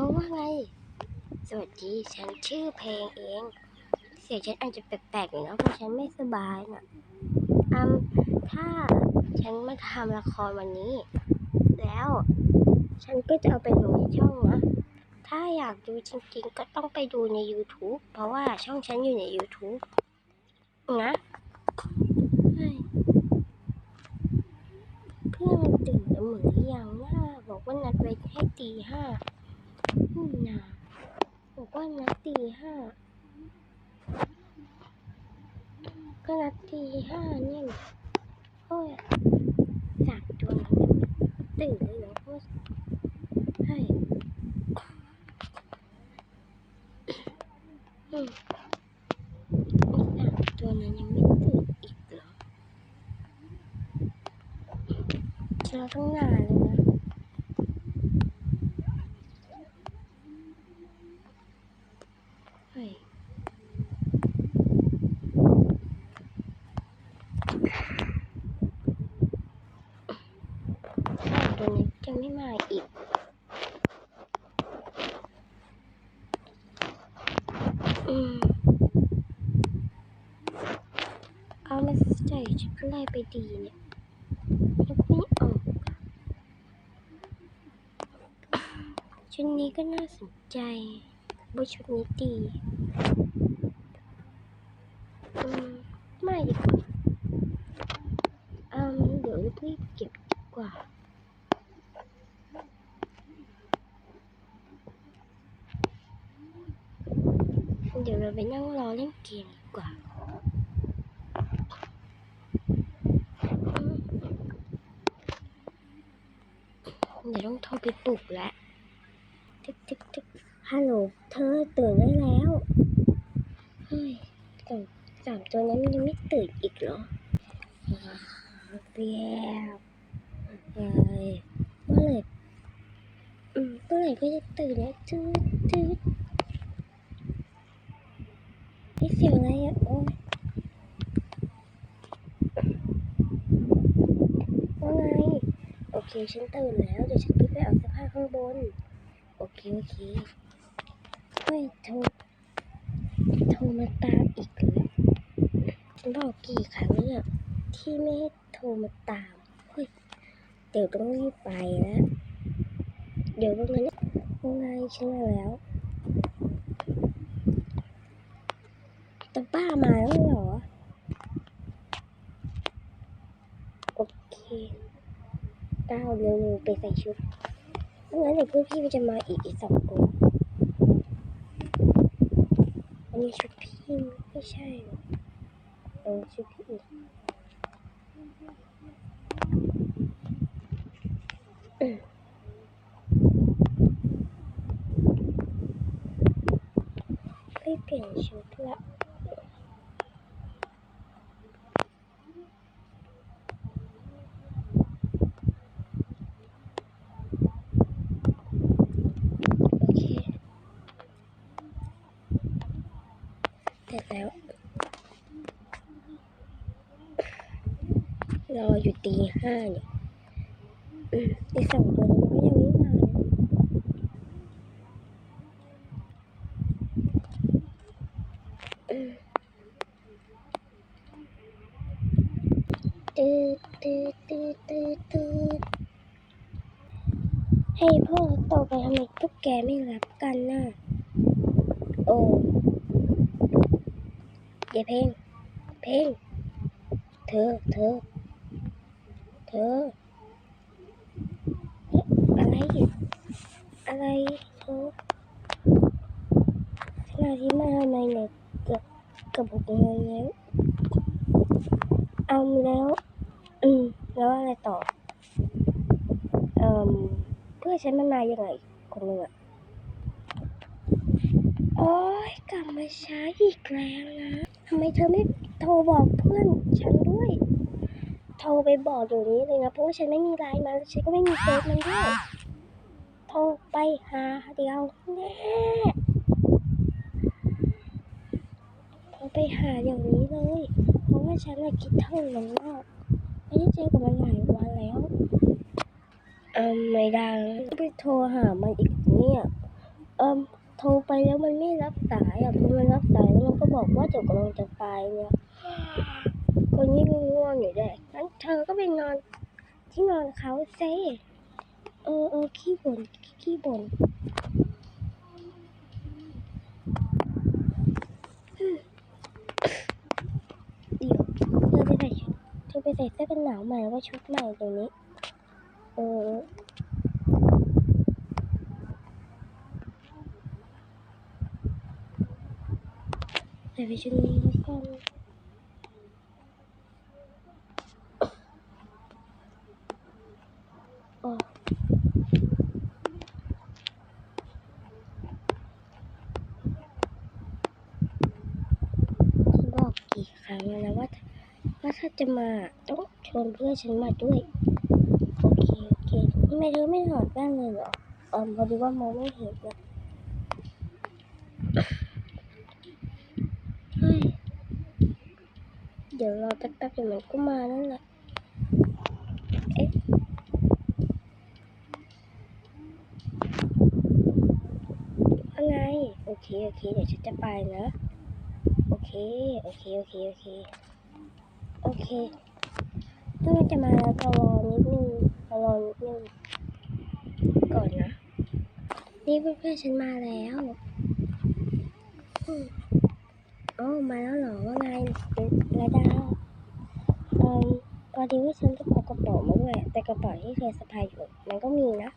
อว่าไง สวัสดี ฉันชื่อเพลงเอง เสียงฉันอาจจะแปลกๆหน่อยนะเพราะฉันไม่สบายน่ะอืมถ้าฉันมาทำละครวันนี้ แล้ว ฉันก็จะเอาไปลงในช่องนะ ถ้าอยากดูจริงๆ ก็ต้องไปดูใน YouTube เพราะว่าช่องฉันอยู่ใน YouTube นะเฮ้ยเพื่อนมันตื่นกันหมือนยังนะบอกว่านัดไว้ให้ตีห้า นี่นาบอกว่านัดตีห้าก็นัดตีห้าเนี่ยโอ้ยสามตัวตื่นเลยเหรอเพราะเฮ้ยอืมไอ้สามตัวนั้นยังไม่ตื่นอีกเหรอเราต้องนานเลยนะ เฮ้ยอ้าวตัวนี้จะไม่มาอีก อืม เอามา ฉันก็ไล่ไรไปดีเนี่ยยกไม่ออกชุดนี้ก็น่าสนใจว่าชุดนี้ดี อืมไม่ดีกว่าอืมเดี๋ยวรีบเก็บดีกว่า เดี๋ยวเราไปนั่งรอเล่นเกมดีกว่าอืมเดี๋ยวต้อง โทรไปปลุกแล้วทึกทึกทึกฮัลโหลเธอตื่นได้แล้วเฮ้ยแต่สามตัวนั้นยังไม่ตื่นอีกเหรอเปียบเอ้ยเมื่อไหร่อืมเมื่อไหร่ก็จะตื่นแล้วจืดจืดนี่เสียงอะไรอะ โอ้ยว่าไง โอเค ฉันตื่นแล้วเดี๋ยวฉันขึ้นไปเอาเสื้อผ้าข้างบน โอเค โอเคเฮ้ยโทรโทรมาตามอีกแล้วฉันบอกกี่ครั้งเนี่ยที่ไม่ให้โทรมาตามเฮ้ยเดี๋ยวต้องรีบไปแล้วเดี๋ยววันนั้นว่าไงฉันมาแล้วแต่ป้ามาแล้วเหรอเค ก้าวเร็วๆไปใส่ชุดไม่งั้นเดี๋ยวเพื่อนพี่มันจะมาอีกสองตัวอันนี้ชุดพี่ไม่ใช่เออชุดพี่อืมไม่เปลี่ยนชุดละโอเคเสร็จแล้ว ร อยู่ตีห้าเนี่ยอืมไอสองตัวนี้มันก็ยังไม่มานะอืมตืดตืดตืดตืดตืดให้พ่อโตไปทำไมพวกแกไม่รับกันน่ะโอ้เดี๋ยวเพลงเพลงเธอเธอ ออะไร อะไรเธอขณะที่มาทำไมเนี่ยเกือบกือบหกโมงแล้ว เอาแล้ว อืม แล้วอะไรต่อ เอ่อเพื่อนฉันมันมายังไงคนนึงอะโอ๊ยกลับมาช้าอีกแล้วนะทำไมเธอไม่โทรบอกเพื่อนฉันด้วย โทรไปบอกเดี๋ยวนี้เลยนะเพราะว่าฉันไม่มีไลน์มาฉันก็ไม่มีเฟซมันด้วยโทรไปหาเดียวแน่โทรไปหาเดี๋ยวนี้เลย เพราะว่าฉันน่ะคิดถึงมันมากไม่ได้เจอกับมันหลายวันแล้วเออไม่ได้ไปโทรหามันอีกเนี่ยเอิมโทรไปแล้วมันไม่รับสายอะพอมันรับสายแล้วมันก็บอกว่าเดี๋ยวกำลังจะไปเนี่ย คนนี้ก็ง่วงอยู่ด้วยงั้นเธอก็ไปนอนที่นอนเขาเซ่เออเออขี้บ่นขี้บ่นเดี๋ยวเธอไปใส่เธอไปใส่เสื้อกันหนาวใหม่แล้วก็ชุดใหม่ตรงนี้ เออใส่ไปชุดนี้แล้วกันอ๋อฉันบอกกี่ครั้งแล้วนะว่าว่า ถ้าจะมาต้องชวนเพื่อนฉันมาด้วยโอเคโอเคทำไมเธอไม่ถอดแว่นเลยเหรอเออพอดีว่ามองไม่เห็นนะเฮ้ยเดี๋ยวรอแป๊บๆเดี๋ยวมันก็มานั่นแหละเอ๊ะอะไรโอเคโอเคเดี๋ยวฉันจะไปนะโอเคโอเคโอเคโอเค โอเคถ้จะมาแล้วรอนิดนึงรอนิดนึงก่อนนะ นี่เพื่อนๆฉันมาแล้วอ๋อมาแล้วเหรอว่าไงระดาเอ่อพอดีว่าฉันจะพกกระเป๋ามาด้วย แต่กระเป๋าที่เธอสะพายอยู่มันก็มีนะ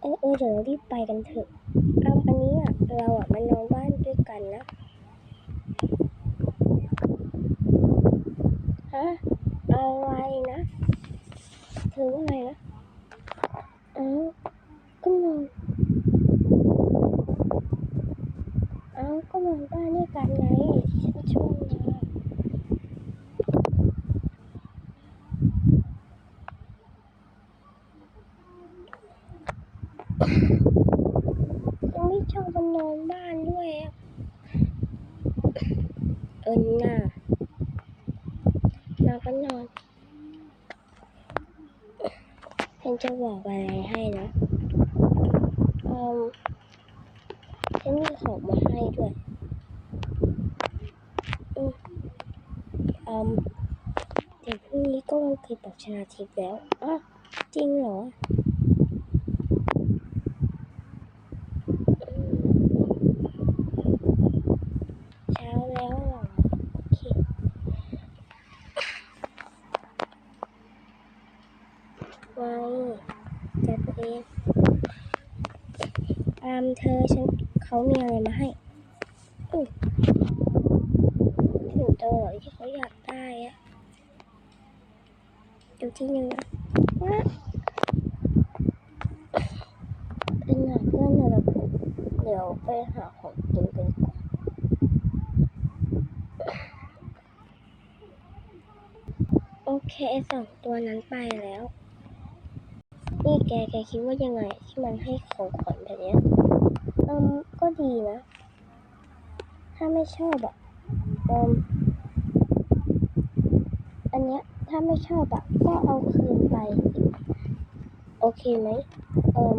เออเออเดี๋ยวเรารีบไปกันเถอะเอาอันนี้อะ เราอะมานอนบ้านด้วยกันนะ ฮะ อะไรนะ เธอว่าไงนะเอ้าก็นอนเอ้าก็นอนบ้านด้วยกันไงที่ฉันชวนมายังไม่ ชอบมานอนบ้านด้วยเออน่านอนก็นอนฉันจะบอกอะไรให้นะเอ่อฉันมีของมาให้ด้วยอืมอืมเดี๋ยวพรุ่งนี้ก็วันเกิดบอกชนาทิพย์แล้วอ้าวจริงเหรอมเช้าแล้วเหรอโอเค ไว้จัดตัวเองอามเธอฉันเขามีอะไรมาให้อือถึงตเหรอที่เขาอยากได้อะดูที่หนึ่งนะว่าเป็นหนักเพื่อนนะเดี๋ยวไปหาของกินกันก่อนโอเคสองตัวนั้นไปแล้ว นี่แกแกคิดว่ายังไงที่มันให้ของขวัญแบบนี้ยอืมก็ดีนะ ถ้าไม่ชอบอะอืมอันเนี้ยถ้าไม่ชอบอะก็เอาคืนไป โอเคไหมเอืม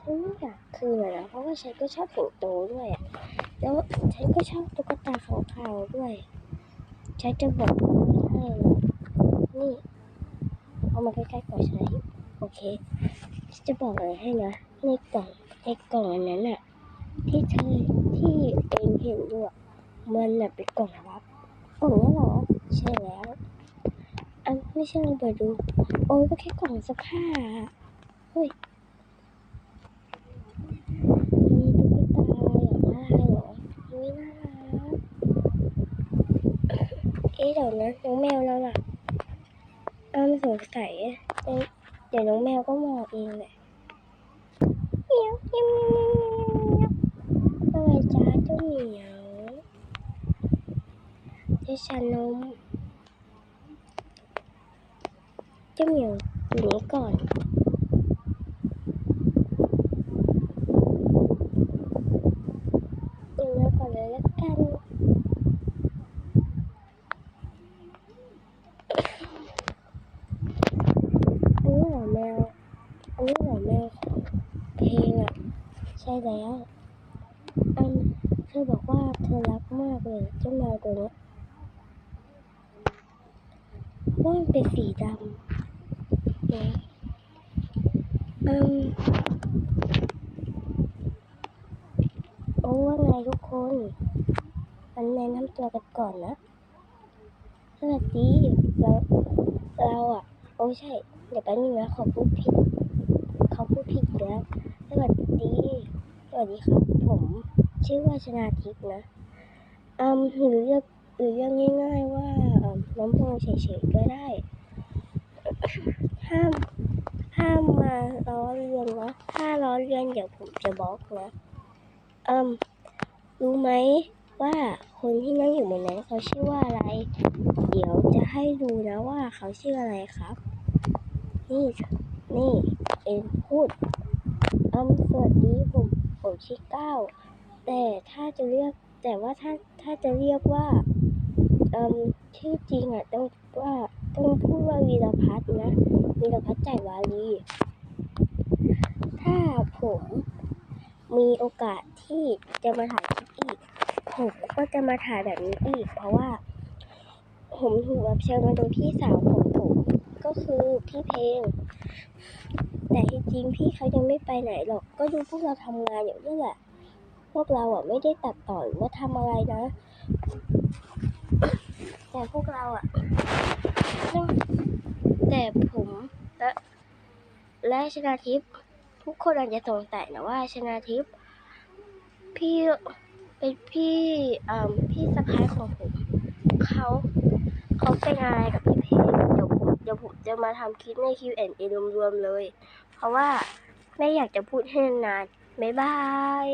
ฉันไม่อยากคืนอะนะเพราะว่าฉันก็ชอบสิงโตด้วยอะแล้วฉันก็ชอบตุ๊กตาของเขาด้วยฉันจะบอกให้นะนี่ เอามาใกล้ๆก่อนใช่ไหมโอเคจะบอกอะไรให้นะในกล่องในกล่องอันนั้นน่ะที่เธอที่เองเห็นอยู่อะมันน่ะเป็นกล่องลับกล่องนี้หรอใช่แล้วอันไม่ใช่ลองเปิดดู โอ้ยก็แค่กล่องเสื้อผ้าอะเฮ้ยมีตุ๊กตาอย่างน่ารักเหรอเฮ้ยน่ารักเอ๊ะเดี๋ยวนะน้องแมวเราล่ะ อ้ามสงสัยอะเอ๊ะเดี๋ยวน้องแมวก็มองเองแหละเหมียวเหมียวเหมียวเหมียวเหมียวว่าไงจ้าเจ้าเหมียวเจ้าชานมเจ้าเหมียวอยู่นี่ก่อนอยู่นี่ก่อนเลยละกัน อันนี้เหรอแมว อันนี้เหรอแมวของเพ ช่ แล้ว อันเธอบอกว่าเธอรักมากเลยเจ้าแมวตัวนี้ว่ามันเป็นสีดำนะอืมโอ้ว่าไงทุกคนมันแนะนำตัวกันก่อนนะสวัสดีเราเราอะ โอ้ใช่ เดี๋ยวแป๊บนึงนะขอพูดผิด เขาพูดผิดแล้วสวัสดี วัสดีครับ ผมชื่อว่าชนาทิพย์นะอืมหรือเรียกหรือเรียกง่ายๆว่าน้ำโพเฉยๆก็ได้ ห้ามห้ามมาล้อเลียนนะถ้าล้อเลียนเดี๋ยวผมจะบล็อกนะอืมรู้ไหมว่าคนที่นั่งอยู่บนนั้นเขาชื่อว่าอะไร เดี๋ยวจะให้ดูนะว่าเขาชื่ออะไรครับ นี่ นี่ เอ็นพูดอืมสวัสดีผม ผมชื่อก้าแต่ถ้าจะเรียกแต่ว่าถ้าถ้าจะเรียกว่าชื่อจริงอะต้องว่าต้องพูดว่าวีรพัฒนะวีรพัฒน์ใจวารีถ้าผมมีโอกาสที่จะมาถ่ายคลิปอีก ผมก็จะมาถ่ายแบบนี้อีก เพราะว่า ผมถูกรับเชิญมาโดยพี่สาวของผมก็คือพี่เพลง แต่ที่จริงพี่เขายังไม่ไปไหนหรอก ก็ดูพวกเราทำงานอยู่นี่แหละ พวกเราอะไม่ได้ตัดต่อหรือว่าทำอะไรนะ แต่พวกเราอะแต่ผมและและชนาทิพย์ทุกคนอาจจะสงสัยนะว่าชนาทิพย์พี่เป็นพี่อ่าพี่สะพ้ายของผมเขา เขาเป็นอะไรกับพี่เพลงเดี๋ยวผมเดี๋ยวผมจะมาทำคลิปใน Q&A รวมๆเลย เพราะว่าไม่อยากจะพูดให้นานๆบ๊ายบาย